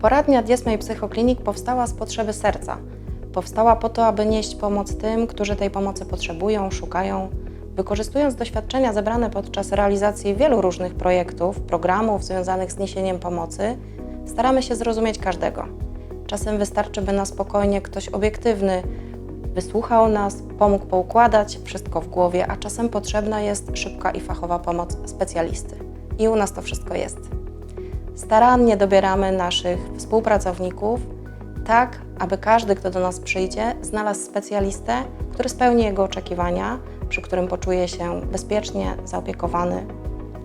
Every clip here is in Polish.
Poradnia Diesma i Psychoklinik powstała z potrzeby serca. Powstała po to, aby nieść pomoc tym, którzy tej pomocy potrzebują, szukają. Wykorzystując doświadczenia zebrane podczas realizacji wielu różnych projektów, programów związanych z niesieniem pomocy, staramy się zrozumieć każdego. Czasem wystarczy, by na spokojnie ktoś obiektywny wysłuchał nas, pomógł poukładać wszystko w głowie, a czasem potrzebna jest szybka i fachowa pomoc specjalisty. I u nas to wszystko jest. Starannie dobieramy naszych współpracowników, tak aby każdy, kto do nas przyjdzie, znalazł specjalistę, który spełni jego oczekiwania, przy którym poczuje się bezpiecznie zaopiekowany.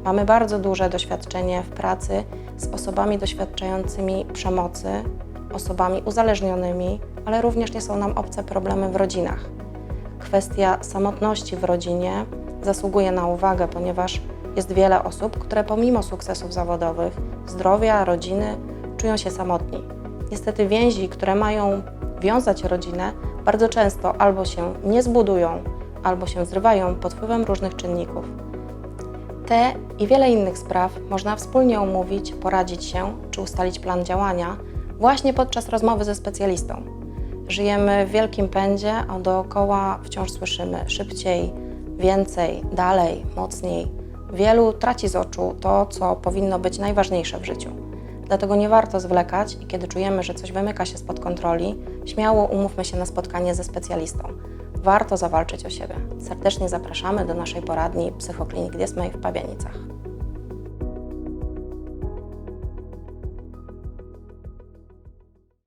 Mamy bardzo duże doświadczenie w pracy z osobami doświadczającymi przemocy, osobami uzależnionymi, ale również nie są nam obce problemy w rodzinach. Kwestia samotności w rodzinie zasługuje na uwagę, ponieważ jest wiele osób, które pomimo sukcesów zawodowych, zdrowia, rodziny, czują się samotni. Niestety więzi, które mają wiązać rodzinę, bardzo często albo się nie zbudują, albo się zrywają pod wpływem różnych czynników. Te i wiele innych spraw można wspólnie omówić, poradzić się czy ustalić plan działania właśnie podczas rozmowy ze specjalistą. Żyjemy w wielkim pędzie, a dookoła wciąż słyszymy szybciej, więcej, dalej, mocniej. Wielu traci z oczu to, co powinno być najważniejsze w życiu. Dlatego nie warto zwlekać i kiedy czujemy, że coś wymyka się spod kontroli, śmiało umówmy się na spotkanie ze specjalistą. Warto zawalczyć o siebie. Serdecznie zapraszamy do naszej poradni Psychoklinik Diesmej w Pabianicach.